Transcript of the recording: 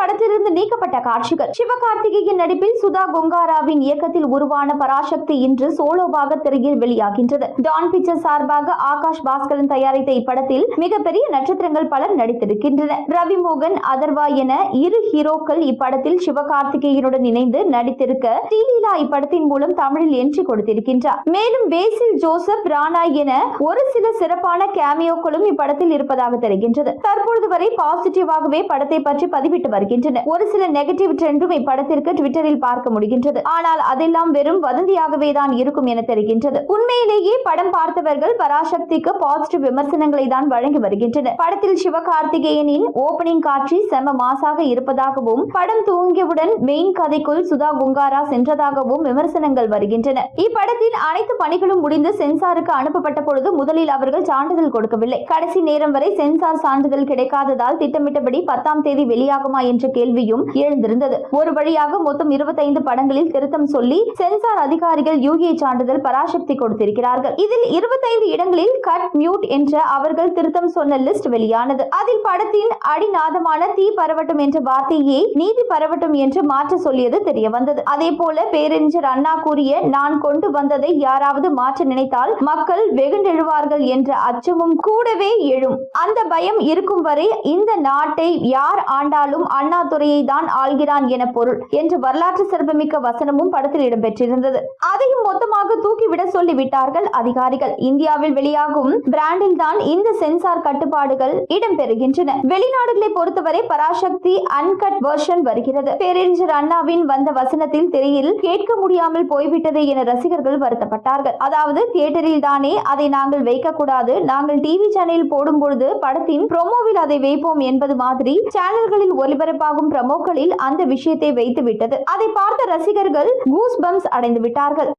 படத்திலிருந்து நீக்கப்பட்ட காட்சிகள். சிவகார்த்திகேயன் நடிப்பில் சுதா கொங்காராவின் இயக்கத்தில் உருவான பராசக்தி இன்று சோலோவாக திரையில் வெளியாகின்றது. டான் பிக்சர் சார்பாக ஆகாஷ் பாஸ்கரன் தயாரித்த இப்படத்தில் மிகப்பெரிய நட்சத்திரங்கள் பலர் நடித்திருக்கின்றனர் ரவி மோகன் அதர்வா என இரு ஹீரோக்கள் இப்படத்தில் சிவகார்த்திகேயனுடன் இணைந்து நடித்திருக்க ஸ்ரீலீலா இப்படத்தின் மூலம் தமிழில் என்ட்ரி கொடுத்திருக்கின்றார். மேலும் பேசில் ஜோசப் ராணா என ஒரு சில சிறப்பான கேமியோக்களும் இப்படத்தில் இருப்பதாக தெரிகின்றது. தற்பொழுது வரை பாசிட்டிவாகவே படத்தை பற்றி பதிவிட்டு வருகின்றனர் வருகின்றன ஒரு சில நெகட்டிவ் ட்ரெண்டும் இப்படத்திற்கு ட்விட்டரில் பார்க்க முடிகின்றது. ஆனால் அதெல்லாம் வெறும் வதந்தியாகவே தான் இருக்கும் என தெரிகின்றது. உண்மையிலேயே படம் பார்த்தவர்கள் பராசக்திக்கு பாசிட்டிவ் விமர்சனங்களை தான் வழங்கி வருகின்றனர். படத்தில் சிவகார்த்திகேயனின் ஓபனிங் காட்சி செம மாசாக இருப்பதாகவும் படம் துவங்கியவுடன் மெயின் கதைக்குள் சுதா குங்காரா சென்றதாகவும் விமர்சனங்கள் வருகின்றன. இப்படத்தின் அனைத்து பணிகளும் முடிந்து சென்சாருக்கு அனுப்பப்பட்ட பொழுது முதலில் அவர்கள் சான்றிதழ் கொடுக்கவில்லை. கடைசி நேரம் வரை சென்சார் சான்றிதழ் கிடைக்காததால் திட்டமிட்டபடி பத்தாம் தேதி வெளியாகுமா என்ற கேள்வியும் எழுந்திருந்தது. ஒரு வழியாக மொத்தம் இருபத்தைந்து படங்களில் திருத்தம் சொல்லி சென்சார் அதிகாரிகள் யூஏ சான்றிதழ் பராசக்தி கொடுத்திருக்கிறார்கள். இதில் இருபத்தைந்து இடங்களில் கட் மியூட் என்ற அவர்கள் திருத்தம் சொன்ன லிஸ்ட் வெளியானது. அதில் படத்தின் அடிநாதமான தீ பரவட்டும் என்ற வார்த்தையை நீதி பரவட்டும் என்று மாற்ற சொல்லியது தெரிய வந்தது அதே போல பேரறிஞர் அண்ணா கூறிய நான் கொண்டு வந்ததை யாராவது மாற்ற நினைத்தால் மக்கள் வெகுண்டெழுவார்கள் என்ற அச்சமும் கூடவே எழும். அந்த பயம் இருக்கும் வரை இந்த நாட்டை யார் ஆண்டாலும் அண்ணாதுரையை தான் ஆள்கிறான் என பொருள் என்ற வரலாற்று சிறப்புமிக்க வசனமும் படத்தில் இடம்பெற்றிருந்தது. அதையும் மொத்தமாக தூக்கிவிட சொல்லிவிட்டார்கள். அதிகாரிகள் இந்தியாவில் வெளியாகும் பிராண்டில் தான் இந்த சென்சார் கட்டுப்பாடுகள் இடம்பெறுகின்றன. வெளிநாடுகளை பொறுத்தவரை பராசக்தி அன்கட் வெர்ஷன் வருகிறது. பேரறிஞர் அண்ணாவின் வந்த வசனத்தில் திரையில் கேட்க முடியாமல் போய்விட்டது என ரசிகர்கள் வருத்தப்பட்டார்கள். அதாவது தியேட்டரில் தானே அதை நாங்கள் வைக்கக்கூடாது. நாங்கள் டிவி சேனலில் போடும் பொழுது படத்தின் ப்ரோமோவில் அதை வைப்போம் என்பது மாதிரி சேனல்களில் ஒலிபரப்பாகும் ப்ரமோக்களில் அந்த விஷயத்தை வைத்து விட்டது அதை பார்த்த ரசிகர்கள் கூஸ் பம்ஸ் அடைந்து விட்டார்கள்